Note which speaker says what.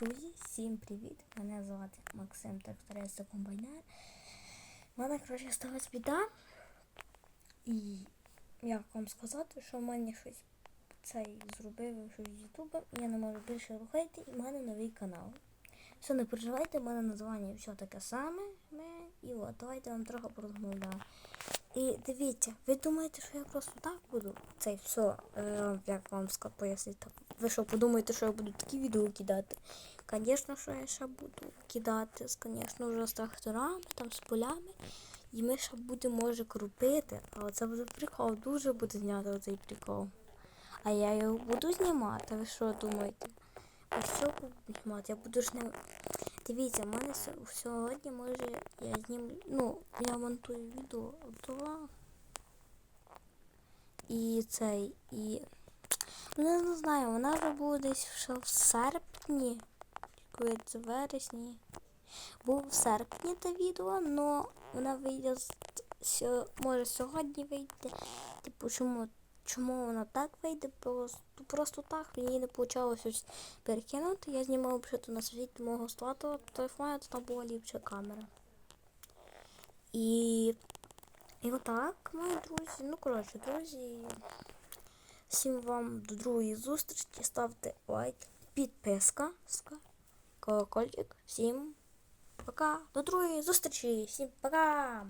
Speaker 1: Друзі, всім привіт! Мене звати Максим Тракторист та комбайнер. У мене, коротше, сталася біда. І як вам сказати, що в мене щось цей зробив щось з Ютубом, і я не можу більше рухати, і в мене новий канал. Все, не переживайте, в мене названня все таке саме. І от, давайте вам трохи порозмовляю. І дивіться, ви думаєте, що я просто так буду? Це все, як вам пояснити. Ви що подумаєте, що я буду такі відео кидати? Звісно, що я ще буду кидати, звісно, вже з тракторами, там з полями. І ми ще будемо, може, крупити, але це буде прикол, дуже буде зняти оцей прикол. А я його буду знімати, ви що думаєте? А що буду знімати? Я буду ж не. Дивіться, в мене сьогодні може я знімлю. Ну, я монтую відео два. І цей, і. Ну, не знаю, вона вже буде десь в серпні. Це вересні. Був в серпні те відео, але вона вийде з- може сьогодні вийде. Типу, чому, чому вона так вийде? Просто, просто так мені не вийшло щось перекинути. Я знімав вже на світ мого стату телефону, то там була ліпша камера. І, і отак, мої друзі. Ну, коротше, друзі. Всім вам до другої зустрічі. Ставте лайк, підписка, колокольчик. Всім пока. До другої зустрічі. Всім пока.